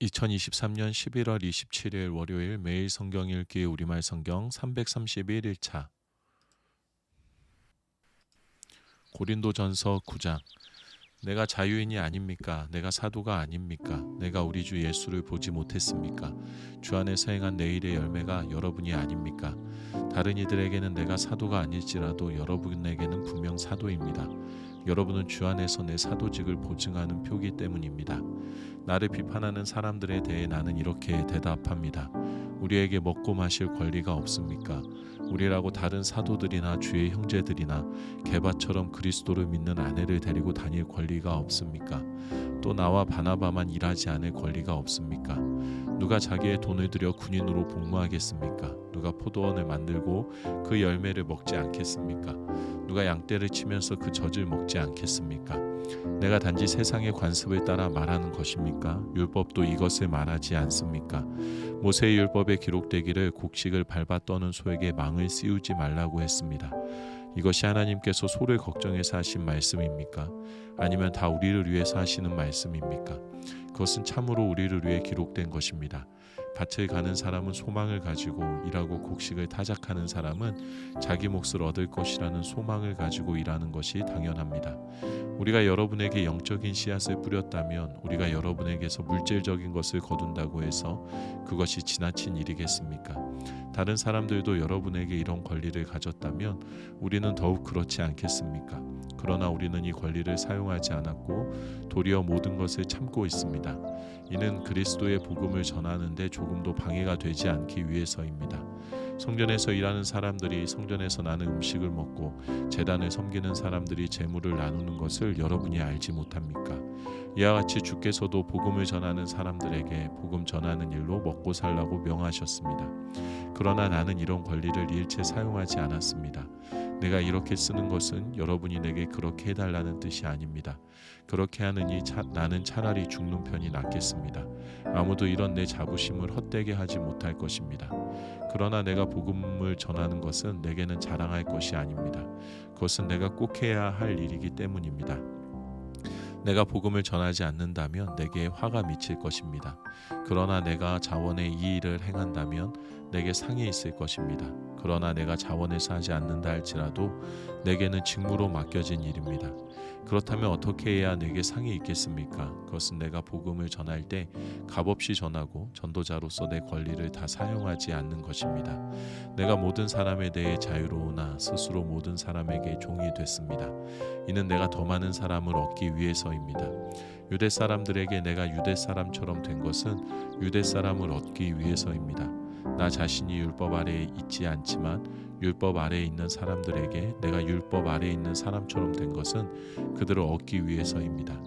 2023년 11월 27일 월요일 매일 성경 읽기 우리말 성경 331일차. 고린도전서 9장 내가 자유인이 아닙니까? 내가 사도가 아닙니까? 내가 우리 주 예수를 보지 못했습니까? 주 안에서 행한 내 일의 열매가 여러분이 아닙니까? 다른 이들에게는 내가 사도가 아닐지라도 여러분에게는 분명 사도입니다. 여러분은 주 안에서 내 사도직을 보증하는 표기 때문입니다. 나를 비판하는 사람들에 대해 나는 이렇게 대답합니다. 우리에게 먹고 마실 권리가 없습니까? 우리라고 다른 사도들이나 주의 형제들이나 개바처럼 그리스도를 믿는 아내를 데리고 다닐 권리가 없습니까? 또 나와 바나바만 일하지 않을 권리가 없습니까? 누가 자기의 돈을 들여 군인으로 복무하겠습니까? 누가 포도원을 만들고 그 열매를 먹지 않겠습니까? 누가 양떼를 치면서 그 젖을 먹지 않겠습니까? 내가 단지 세상의 관습을 따라 말하는 것입니까? 율법도 이것을 말하지 않습니까? 모세의 율법에 기록되기를 곡식을 밟아 떠는 소에게 망을 씌우지 말라고 했습니다. 이것이 하나님께서 소를 걱정해서 하신 말씀입니까? 아니면 다 우리를 위해서 하시는 말씀입니까? 그것은 참으로 우리를 위해 기록된 것입니다. 밭을 가는 사람은 소망을 가지고 일하고 곡식을 타작하는 사람은 자기 몫을 얻을 것이라는 소망을 가지고 일하는 것이 당연합니다. 우리가 여러분에게 영적인 씨앗을 뿌렸다면 우리가 여러분에게서 물질적인 것을 거둔다고 해서 그것이 지나친 일이겠습니까? 다른 사람들도 여러분에게 이런 권리를 가졌다면 우리는 더욱 그렇지 않겠습니까? 그러나 우리는 이 권리를 사용하지 않았고 도리어 모든 것을 참고 있습니다. 이는 그리스도의 복음을 전하는데 조 금도 방해가 되지 않기 위해서입니다. 성전에서 일하는 사람들이 성전에서 나는 음식을 먹고 재단을 섬기는 사람들이 재물을 나누는 것을 여러분이 알지 못합니까? 이와 같이 주께서도 복음을 전하는 사람들에게 복음 전하는 일로 먹고 살라고 명하셨습니다. 그러나 나는 이런 권리를 일체 사용하지 않았습니다. 내가 이렇게 쓰는 것은 여러분이 내게 그렇게 해달라는 뜻이 아닙니다. 그렇게 하느니 차, 나는 차라리 죽는 편이 낫겠습니다. 아무도 이런 내 자부심을 헛되게 하지 못할 것입니다. 그러나 내가 복음을 전하는 것은 내게는 자랑할 것이 아닙니다. 그것은 내가 꼭 해야 할 일이기 때문입니다. 내가 복음을 전하지 않는다면 내게 화가 미칠 것입니다. 그러나 내가 자원의 이 일을 행한다면 내게 상이 있을 것입니다. 그러나 내가 자원해서 하지 않는다 할지라도 내게는 직무로 맡겨진 일입니다. 그렇다면 어떻게 해야 내게 상이 있겠습니까? 그것은 내가 복음을 전할 때 값없이 전하고 전도자로서 내 권리를 다 사용하지 않는 것입니다. 내가 모든 사람에 대해 자유로우나 스스로 모든 사람에게 종이 됐습니다. 이는 내가 더 많은 사람을 얻기 위해서입니다. 유대 사람들에게 내가 유대 사람처럼 된 것은 유대 사람을 얻기 위해서입니다. 나 자신이 율법 아래에 있지 않지만 율법 아래에 있는 사람들에게 내가 율법 아래에 있는 사람처럼 된 것은 그들을 얻기 위해서입니다.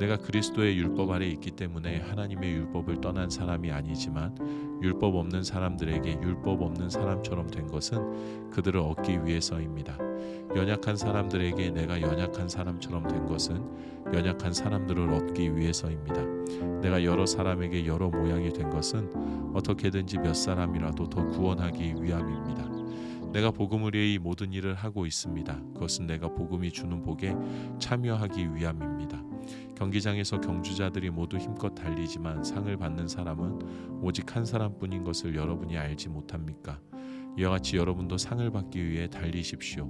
내가 그리스도의 율법 아래에 있기 때문에 하나님의 율법을 떠난 사람이 아니지만 율법 없는 사람들에게 율법 없는 사람처럼 된 것은 그들을 얻기 위해서입니다. 연약한 사람들에게 내가 연약한 사람처럼 된 것은 연약한 사람들을 얻기 위해서입니다. 내가 여러 사람에게 여러 모양이 된 것은 어떻게든지 몇 사람이라도 더 구원하기 위함입니다. 내가 복음을 위해 이 모든 일을 하고 있습니다. 그것은 내가 복음이 주는 복에 참여하기 위함입니다. 경기장에서 경주자들이 모두 힘껏 달리지만 상을 받는 사람은 오직 한 사람뿐인 것을 여러분이 알지 못합니까? 이와 같이 여러분도 상을 받기 위해 달리십시오.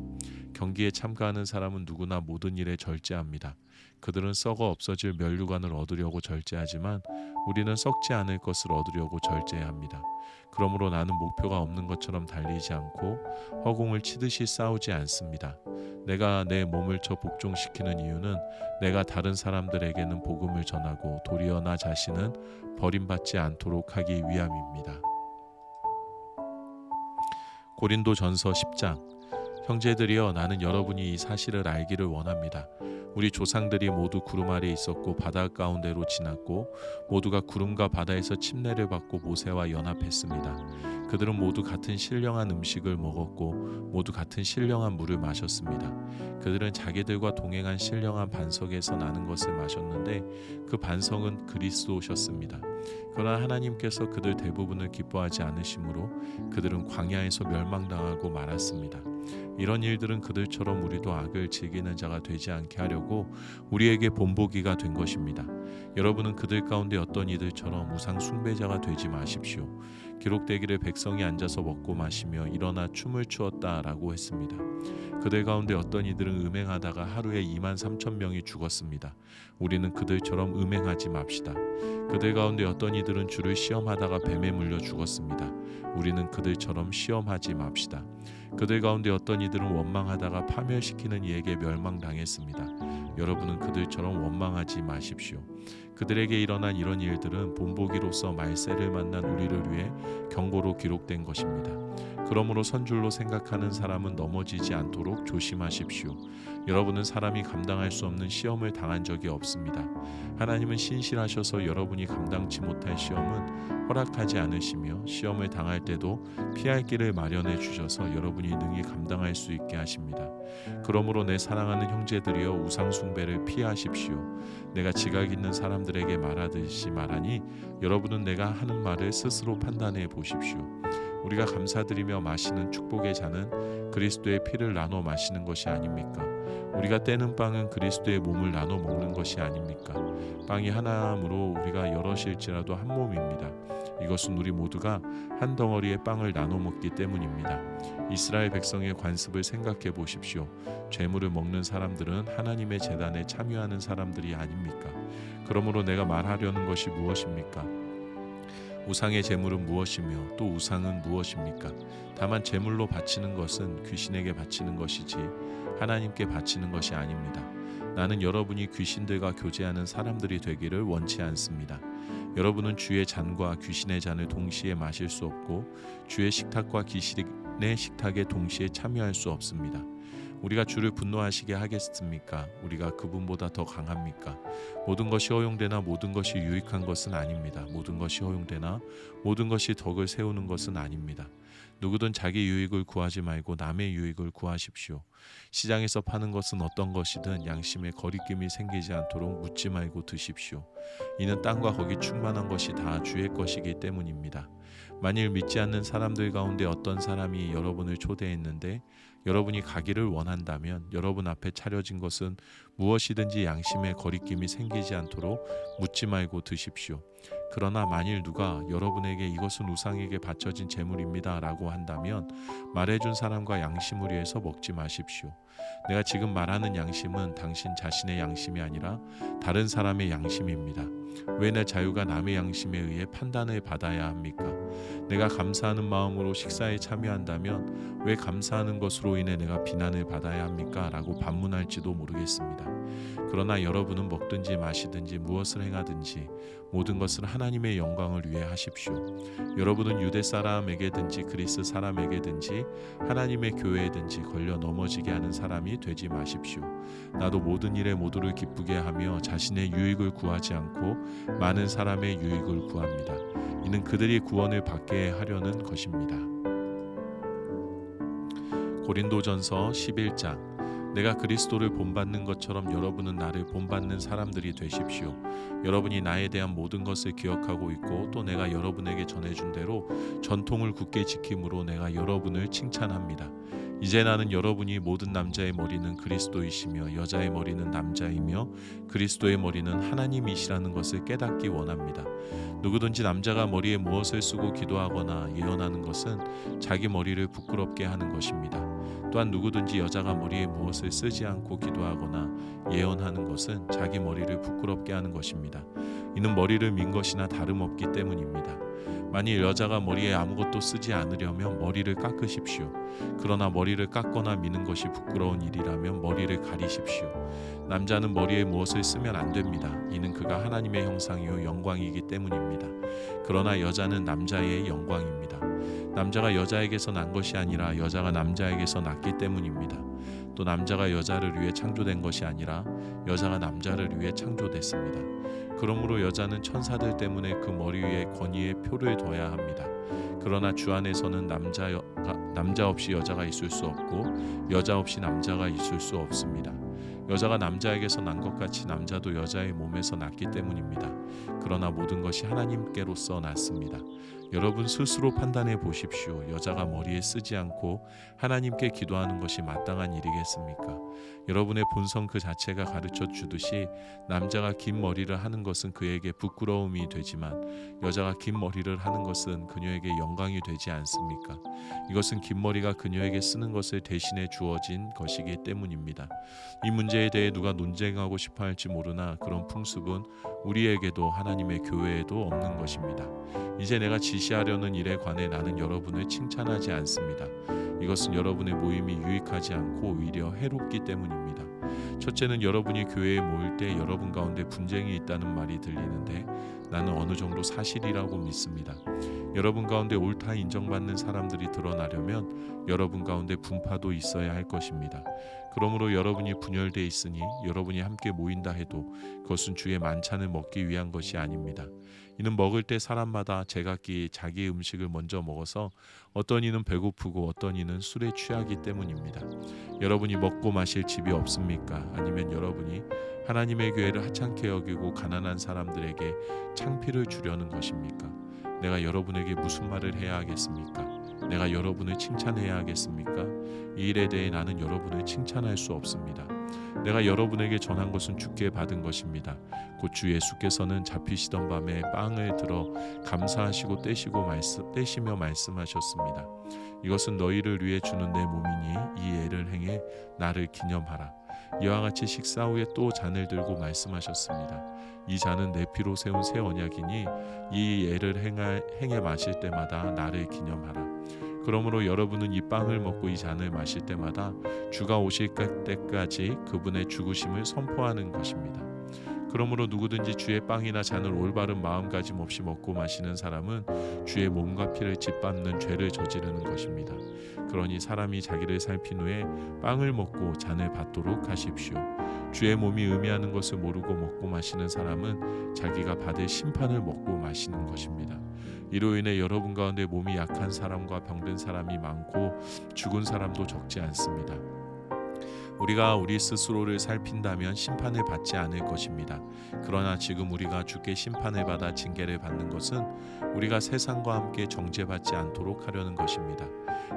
경기에 참가하는 사람은 누구나 모든 일에 절제합니다. 그들은 썩어 없어질 멸류관을 얻으려고 절제하지만 우리는 썩지 않을 것을 얻으려고 절제합니다. 그러므로 나는 목표가 없는 것처럼 달리지 않고 허공을 치듯이 싸우지 않습니다. 내가 내 몸을 쳐 복종시키는 이유는 내가 다른 사람들에게는 복음을 전하고 도리어 나 자신은 버림받지 않도록 하기 위함입니다. 고린도 전서 10장 형제들이여 나는 여러분이 이 사실을 알기를 원합니다. 우리 조상들이 모두 구름 아래 있었고 바다 가운데로 지났고 모두가 구름과 바다에서 침례를 받고 모세와 연합했습니다. 그들은 모두 같은 신령한 음식을 먹었고 모두 같은 신령한 물을 마셨습니다. 그들은 자기들과 동행한 신령한 반석에서 나는 것을 마셨는데 그 반석은 그리스도셨습니다. 그러나 하나님께서 그들 대부분을 기뻐하지 않으심으로 그들은 광야에서 멸망당하고 말았습니다. 이런 일들은 그들처럼 우리도 악을 즐기는 자가 되지 않게 하려고 우리에게 본보기가 된 것입니다. 여러분은 그들 가운데 어떤 이들처럼 우상 숭배자가 되지 마십시오. 기록되기를 백성이 앉아서 먹고 마시며 일어나 춤을 추었다라고 했습니다. 그들 가운데 어떤 이들은 음행하다가 하루에 2만 3천 명이 죽었습니다. 우리는 그들처럼 음행하지 맙시다. 그들 가운데 어떤 이들은 주를 시험하다가 뱀에 물려 죽었습니다. 우리는 그들처럼 시험하지 맙시다. 그들 가운데 어떤 이들은 원망하다가 파멸시키는 이에게 멸망당했습니다. 여러분은 그들처럼 원망하지 마십시오. 그들에게 일어난 이런 일들은 본보기로서 말세를 만난 우리를 위해 경고로 기록된 것입니다. 그러므로 선줄로 생각하는 사람은 넘어지지 않도록 조심하십시오. 여러분은 사람이 감당할 수 없는 시험을 당한 적이 없습니다. 하나님은 신실하셔서 여러분이 감당치 못할 시험은 허락하지 않으시며 시험을 당할 때도 피할 길을 마련해 주셔서 여러분이 능히 감당할 수 있게 하십니다. 그러므로 내 사랑하는 형제들이여 우상 숭배를 피하십시오. 내가 지각 있는 사람들에게 말하듯이 말하니 여러분은 내가 하는 말을 스스로 판단해 보십시오. 우리가 감사드리며 마시는 축복의 잔은 그리스도의 피를 나눠 마시는 것이 아닙니까? 우리가 떼는 빵은 그리스도의 몸을 나눠 먹는 것이 아닙니까? 빵이 하나함으로 우리가 여럿일지라도 한 몸입니다. 이것은 우리 모두가 한 덩어리의 빵을 나눠 먹기 때문입니다. 이스라엘 백성의 관습을 생각해 보십시오. 죄물을 먹는 사람들은 하나님의 재단에 참여하는 사람들이 아닙니까? 그러므로 내가 말하려는 것이 무엇입니까? 우상의 제물은 무엇이며 또 우상은 무엇입니까? 다만 제물로 바치는 것은 귀신에게 바치는 것이지 하나님께 바치는 것이 아닙니다. 나는 여러분이 귀신들과 교제하는 사람들이 되기를 원치 않습니다. 여러분은 주의 잔과 귀신의 잔을 동시에 마실 수 없고 주의 식탁과 귀신의 식탁에 동시에 참여할 수 없습니다. 우리가 주를 분노하시게 하겠습니까? 우리가 그분보다 더 강합니까? 모든 것이 허용되나 모든 것이 유익한 것은 아닙니다. 모든 것이 허용되나 모든 것이 덕을 세우는 것은 아닙니다. 누구든 자기 유익을 구하지 말고 남의 유익을 구하십시오. 시장에서 파는 것은 어떤 것이든 양심에 거리낌이 생기지 않도록 묻지 말고 드십시오. 이는 땅과 거기 충만한 것이 다 주의 것이기 때문입니다. 만일 믿지 않는 사람들 가운데 어떤 사람이 여러분을 초대했는데 여러분이 가기를 원한다면 여러분 앞에 차려진 것은 무엇이든지 양심에 거리낌이 생기지 않도록 묻지 말고 드십시오. 그러나 만일 누가 여러분에게 이것은 우상에게 바쳐진 제물입니다 라고 한다면 말해준 사람과 양심을 위해서 먹지 마십시오. 내가 지금 말하는 양심은 당신 자신의 양심이 아니라 다른 사람의 양심입니다. 왜 내 자유가 남의 양심에 의해 판단을 받아야 합니까? 내가 감사하는 마음으로 식사에 참여한다면 왜 감사하는 것으로 인해 내가 비난을 받아야 합니까? 라고 반문할지도 모르겠습니다. 그러나 여러분은 먹든지 마시든지 무엇을 행하든지 모든 것을 하나님의 영광을 위해 하십시오. 여러분은 유대 사람에게든지 그리스 사람에게든지 하나님의 교회에든지 걸려 넘어지게 하는 사람이 되지 마십시오. 나도 모든 일에 모두를 기쁘게 하며 자신의 유익을 구하지 않고 많은 사람의 유익을 구합니다. 이는 그들이 구원을 받게 하려는 것입니다. 고린도전서 11장 내가 그리스도를 본받는 것처럼 여러분은 나를 본받는 사람들이 되십시오. 여러분이 나에 대한 모든 것을 기억하고 있고 또 내가 여러분에게 전해준 대로 전통을 굳게 지킴으로 내가 여러분을 칭찬합니다. 이제 나는 여러분이 모든 남자의 머리는 그리스도이시며 여자의 머리는 남자이며 그리스도의 머리는 하나님이시라는 것을 깨닫기 원합니다. 누구든지 남자가 머리에 무엇을 쓰고 기도하거나 예언하는 것은 자기 머리를 부끄럽게 하는 것입니다. 또한 누구든지 여자가 머리에 무엇을 쓰지 않고 기도하거나 예언하는 것은 자기 머리를 부끄럽게 하는 것입니다. 이는 머리를 민 것이나 다름없기 때문입니다. 만일 여자가 머리에 아무것도 쓰지 않으려면 머리를 깎으십시오. 그러나 머리를 깎거나 미는 것이 부끄러운 일이라면 머리를 가리십시오. 남자는 머리에 무엇을 쓰면 안 됩니다. 이는 그가 하나님의 형상이요 영광이기 때문입니다. 그러나 여자는 남자의 영광입니다. 남자가 여자에게서 난 것이 아니라 여자가 남자에게서 났기 때문입니다. 또 남자가 여자를 위해 창조된 것이 아니라 여자가 남자를 위해 창조됐습니다. 그러므로 여자는 천사들 때문에 그 머리 위에 권위의 표를 둬야 합니다. 그러나 주 안에서는 남자 남자 없이 여자가 있을 수 없고 여자 없이 남자가 있을 수 없습니다. 여자가 남자에게서 난 것 같이 남자도 여자의 몸에서 났기 때문입니다. 그러나 모든 것이 하나님께로서 났습니다. 여러분 스스로 판단해 보십시오. 여자가 머리에 쓰지 않고 하나님께 기도하는 것이 마땅한 일이겠습니까? 여러분의 본성 그 자체가 가르쳐 주듯이 남자가 긴 머리를 하는 것은 그에게 부끄러움이 되지만 여자가 긴 머리를 하는 것은 그녀에게 영광이 되지 않습니까? 이것은 긴 머리가 그녀에게 쓰는 것을 대신해 주어진 것이기 때문입니다. 이 문제에 대해 누가 논쟁하고 싶어 할지 모르나 그런 풍습은 우리에게도 하나님의 교회에도 없는 것입니다. 이제 내가 지 시하려는 일에 관해 나는 여러분을 칭찬하지 않습니다. 이것은 여러분의 모임이 유익하지 않고 오히려 해롭기 때문입니다. 첫째는 여러분이 교회에 모일 때 여러분 가운데 분쟁이 있다는 말이 들리는데 나는 어느 정도 사실이라고 믿습니다. 여러분 가운데 옳다 인정받는 사람들이 드러나려면 여러분 가운데 분파도 있어야 할 것입니다. 그러므로 여러분이 분열돼 있으니 여러분이 함께 모인다 해도 그것은 주의 만찬을 먹기 위한 것이 아닙니다. 이는 먹을 때 사람마다 제각기 자기의 음식을 먼저 먹어서 어떤 이는 배고프고 어떤 이는 술에 취하기 때문입니다. 여러분이 먹고 마실 집이 없습니까? 아니면 여러분이 하나님의 교회를 하찮게 여기고 가난한 사람들에게 창피를 주려는 것입니까? 내가 여러분에게 무슨 말을 해야 하겠습니까? 내가 여러분을 칭찬해야 하겠습니까? 이 일에 대해 나는 여러분을 칭찬할 수 없습니다. 내가 여러분에게 전한 것은 주께 받은 것입니다. 곧 주 예수께서는 잡히시던 밤에 빵을 들어 감사하시고 떼시고 말씀, 떼시며 말씀하셨습니다. 이것은 너희를 위해 주는 내 몸이니 이 예를 행해 나를 기념하라. 이와 같이 식사 후에 또 잔을 들고 말씀하셨습니다. 이 잔은 내 피로 세운 새 언약이니 이 예를 행하, 행해 마실 때마다 나를 기념하라. 그러므로 여러분은 이 빵을 먹고 이 잔을 마실 때마다 주가 오실 때까지 그분의 죽으심을 선포하는 것입니다. 그러므로 누구든지 주의 빵이나 잔을 올바른 마음가짐 없이 먹고 마시는 사람은 주의 몸과 피를 짓밟는 죄를 저지르는 것입니다. 그러니 사람이 자기를 살핀 후에 빵을 먹고 잔을 받도록 하십시오. 주의 몸이 의미하는 것을 모르고 먹고 마시는 사람은 자기가 받을 심판을 먹고 마시는 것입니다. 이로 인해 여러분 가운데 몸이 약한 사람과 병든 사람이 많고 죽은 사람도 적지 않습니다. 우리가 우리 스스로를 살핀다면 심판을 받지 않을 것입니다. 그러나 지금 우리가 주께 심판을 받아 징계를 받는 것은 우리가 세상과 함께 정죄받지 않도록 하려는 것입니다.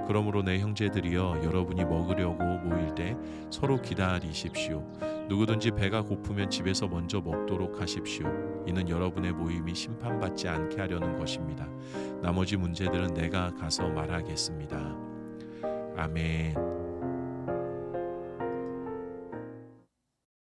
그러므로 내 형제들이여 여러분이 먹으려고 모일 때 서로 기다리십시오. 누구든지 배가 고프면 집에서 먼저 먹도록 하십시오. 이는 여러분의 모임이 심판받지 않게 하려는 것입니다. 나머지 문제들은 내가 가서 말하겠습니다. 아멘.